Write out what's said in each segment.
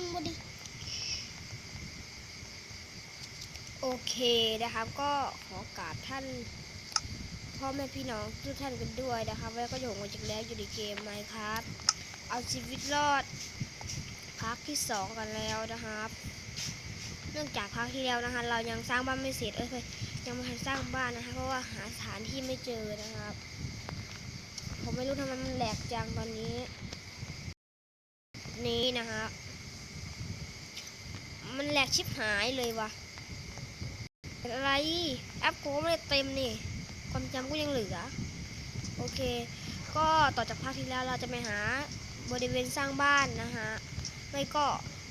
งบดิ โอเคนะครับก็ขอกราบท่านพ่อแม่พี่น้องทุกท่านกันด้วยนะครับแล้วก็อยู่กันจากแล้วอยู่ในเกมไหมครับ เอาชีวิตรอดภาคที่สองกันแล้วนะครับ เนื่องจากภาคที่แล้วนะคะเรายังสร้างบ้านไม่เสร็จเอ้ยยังไม่ทันสร้างบ้านนะคะเพราะว่าหาสถานที่ไม่เจอนะครับ ผมไม่รู้ทำไมมันแหลกจังตอนนี้ นี้นะครับ มันแหลกชิบหายเลยวะอะไรแอปกูไม่ได้เต็มนี่ ความจำก็ยังเหลือ โอเค ก็ต่อจากภาคที่แล้วเราจะไปหาบริเวณสร้างบ้านนะฮะ ไม่ก็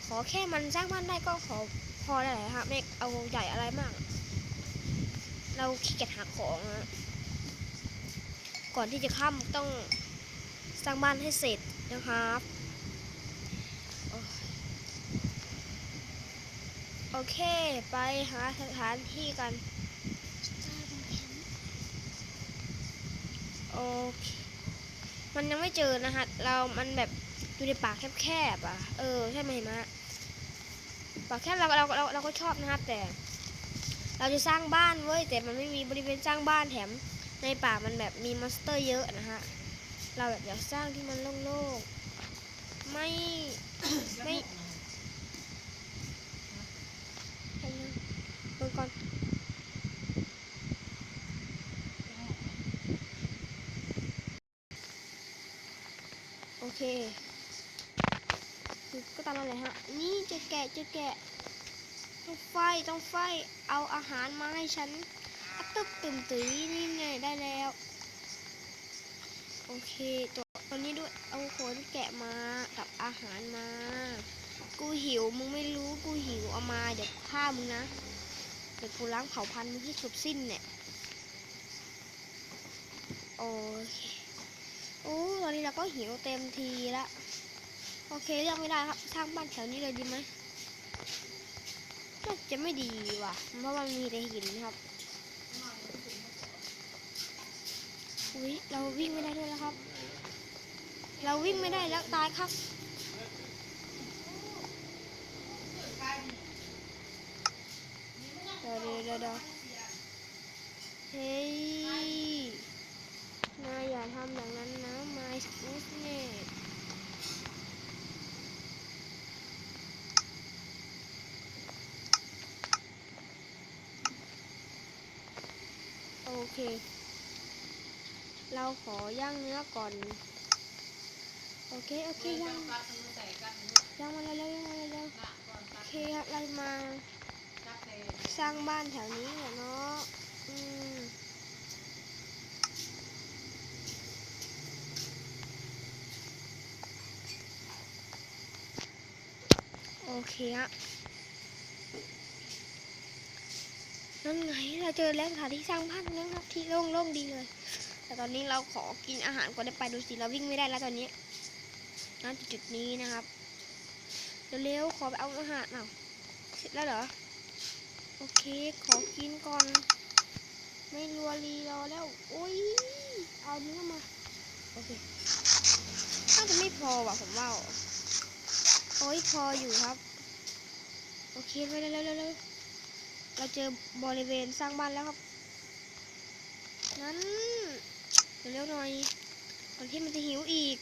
ขอแค่มันสร้างบ้านได้ก็ขอพอได้แล้วฮะไม่เอาใหญ่อะไรมาก เราขี้เกียจหาของนะก่อนที่จะค่ำต้องสร้างบ้านให้เสร็จนะครับโอ้ย โอเค ไปหาสถานที่กัน โอเค มันยังไม่เจอนะฮะ เรา มันแบบอยู่ในป่าแคบๆอะ เออ ใช่ไหมมะป่าแคบเราเราเราเราก็ชอบนะครับแต่ เราจะสร้างบ้านเว้ยแต่มันไม่มีบริเวณสร้างบ้านแถม ในป่ามันแบบมีมอนสเตอร์เยอะนะฮะ เราแบบอยากสร้างที่มันโล่งๆ ไม่ไม่ให้นะ เบิ่งก่อนโอเคก็ตามนั้นเลยฮะ นี่จะแกะจะแกะ ต้องไฟต้องไฟเอาอาหารมาให้ฉันอะตึบตึมตุยนี่ไงได้แล้ว โอเคตัวตัวนี้ด้วยเอาขนแกะมากับอาหารมา กูหิวมึงไม่รู้กูหิวเอามาเดี๋ยวฆ่ามึงนะ เดี๋ยวกูล้างเผ่าพันธุ์ที่สุดสิ้นเนี่ย โอเค โอ้ตอนนี้เราก็หิวเต็มทีละ โอเคเลือกไม่ได้ครับ สร้างบ้านแถวนี้เลยดีไหมน่าจะไม่ดีว่ะ เพราะมันมีแต่หินครับ อุ้ยเราวิ่งไม่ได้ด้วยแล้วครับ เราวิ่งไม่ได้แล้วตายครับ เดี๋ ยวเดี๋ยวเฮ้ยนายอย่าทำอย่างนั้นนะ My goodness โอเค เราขอย่างเนื้อก่อน โอเค โอเคย่างย่างมาเร็วย่างมาเร็วๆโอเคครับเรามา สร้างบ้านแถวนี้แหละเนาะอืมโอเคฮะนั่นไงเราเจอแล้วสถาที่สร้างบ้านแล้วครับที่โล่งๆดีเลย แต่ตอนนี้เราขอกินอาหารก่อนได้ไปดูสิเราวิ่งไม่ได้แล้วตอนนี้ณจุดนี้นะครับเร็วๆขอไปเอาอาหารเอาเสร็จแล้วเหรอ โอเค ขอกินก่อน ไม่รัวรีรอแล้วโอ้ย เอาเนื้อมา โอเคน่าจะไม่พอว่ะผมว่าโอ้ยพออยู่ครับ โอเคไปเร็วๆเร็วๆเราเจอบริเวณสร้างบ้านแล้วครับนั้นเร็วๆหน่อยก่อนที่มันจะหิวอีก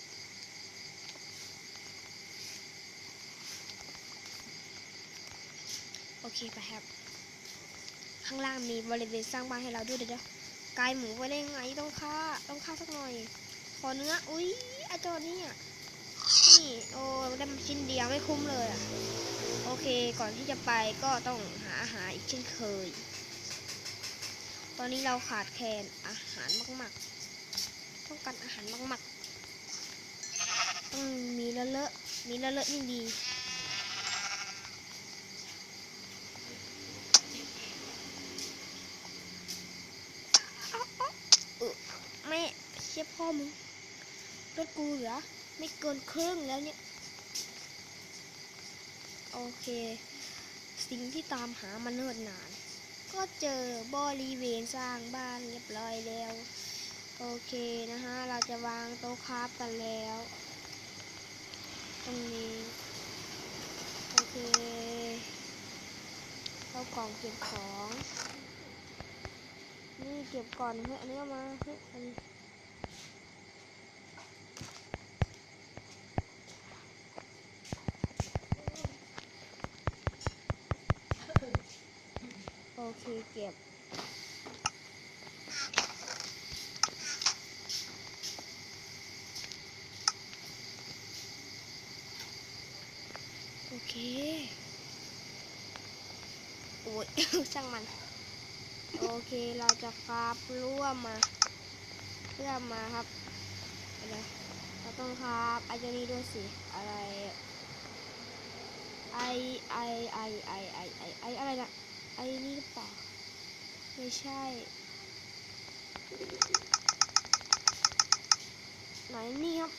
โอเคไปครับ ข้างล่างมีบริเวณสร้างบ้านให้เราด้วยเดี๋ยวกายหมูไปได้ไงต้องฆ่าต้องฆ่าสักหน่อย ขอเนื้อ อุ้ยไอาตัวนี้อะนี่โอ้ได้มาชิ้นเดียวไม่คุ้มเลยอะ โอเคก่อนที่จะไปก็ต้องหาอาหารอีกเช่นเคย ตอนนี้เราขาดแคลนอาหารมากๆ ต้องการอาหารมากๆ ต้องมีเลอะเลอะๆมีเลอะเลอะๆยิ่งดี เออแม่ เชี่ยพ่อมึงรถกูเหรอไม่เกินครึ่งแล้วเนี่ย โอเค สิ่งที่ตามหามาเนิ่นนาน ก็เจอบริเวณสร้างบ้านเรียบร้อยแล้ว โอเคนะฮะ เราจะวางโต๊ะคราฟกันแล้ว ตรงนี้ โอเคตู้กล่องเก็บของ นี่เก็บก่อนเฮ้ยอันนี้มาเฮ้ยอันนี้ อเคเก็บโอเค โอ้ยช่างมัน โอเคเราจะคราบร่วมมาเพื่อมาครับอะไรเราต้องคราบไอ้เจ้านี้ด้วยสิ อะไร ไอไอไอไอไอไอไออะไรนะ ไอ้นี่เปล่าไม่ใช่ ไหนนี่ครับ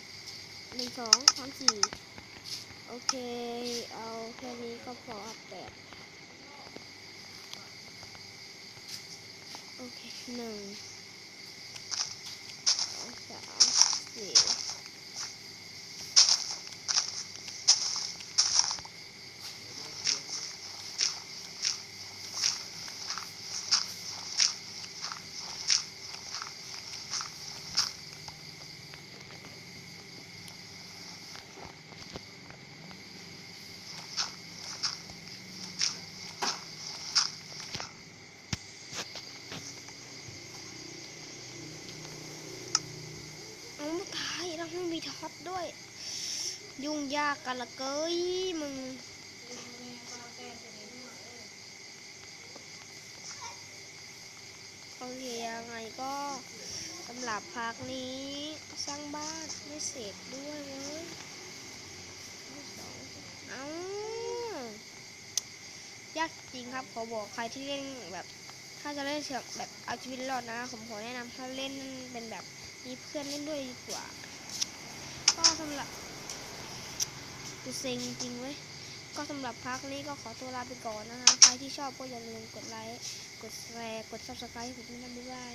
หนึ่งสองสามสี่โอเค เอาแค่นี้ก็พอครับแปดโอเคหนึ่งสองสามสี่เอามาตายแล้ว ไม่มีท็อตด้วย ยุ่งยากกันละเกยมึงโอเคยังไงก็สำหรับพักนี้สร้างบ้านไม่เสร็จด้วยเว้ยเอายากจริงครับขอบอกใครที่เล่นแบบถ้าจะเล่นเสือกแบบเอาชีวิตรอดนะ ผมขอแนะนำถ้าเล่นเป็นแบบมีเพื่อนเล่นด้วยดีกว่า สำหรับกูเซ็งจริงเว้ยก็สำหรับพักนี้ก็ขอตัวลาไปก่อนนะคะใครที่ชอบก็อย่าลืมกดไลค์กดแชร์กด subscribe ผมด้วยนะบ๊ายบาย